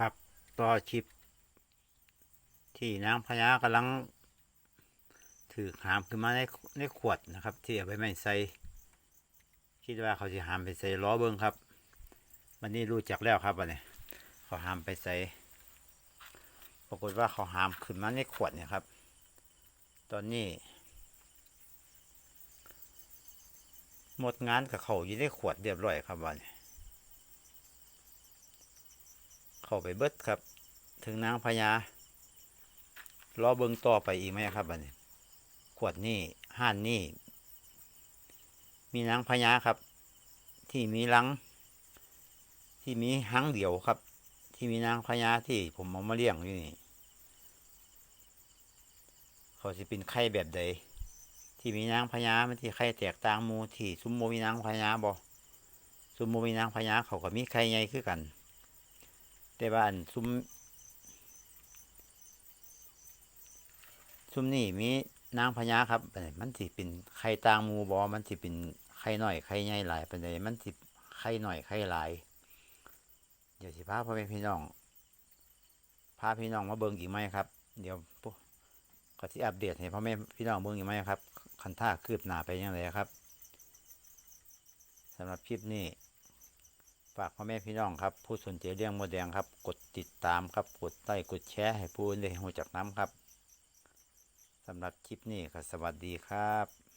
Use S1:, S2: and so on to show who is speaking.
S1: ครับ ต่อชิป ที่นางพญากำลัง ถือหามขึ้นมาในในขวดนะครับ ที่เอาไปไม่ใส่คิดว่าเขาจะหามไปใส่ล้อเบิ้งครับวันนี้รู้จักแล้วครับวันนี้เขาหามไปใส่ปรากฏว่าเขาหามขึ้นมาในขวดเนี่ยครับ ตอนนี้ หมดงานกับเขาอยู่ในขวดเรียบร้อยครับวันนี้ เข้าไปเบิดครับ ถึงนางพญารอเบิงต่อไปอีกไหมครับบัดนี้ ขวดนี่ห้านนี่ มีนางพญาครับ ที่มีลัง ที่มีหังเดี่ยวครับ ที่มีนางพญาที่ผมเอามาเลี้ยงอยู่นี่ เขาจะเป็นไข่แบบใดที่มีนางพญามันที่ไข่แตกต่างมูที่ซุ้มโมมีนางพญาบ่ซุ้มโมมีนางพญาเขาก็มีไข่ใหญ่คือกัน แต่ว่าอันซุ้มซุ้มนี่มีนางพญาครับ มันสิเป็นไข่ต่างมูบอมันสิเป็นไข่น้อยไข่ใหญ่หลายเป็นไดมันสิไข่น้อยไข่หลาย เดี๋ยวสิพาพ่อแม่พี่น้องพาพี่น้องมาเบิ่งอีกไหมครับ เดี๋ยวปุ๊บก็ที่อัปเดตให้พ่อแม่พี่น้องเบิ่งอีกไหมครับคันท่าคืบหน้าไปยังไงครับสำหรับคลิปนี้ ฝากพ่อแม่พี่น้องครับ ผู้สนใจเรื่องโมดแดงครับ กดติดตามครับ กดไลค์กดแชร์ให้ผู้อื่นได้รู้จักน้ำครับสำหรับคลิปนี้ก็สวัสดีครับ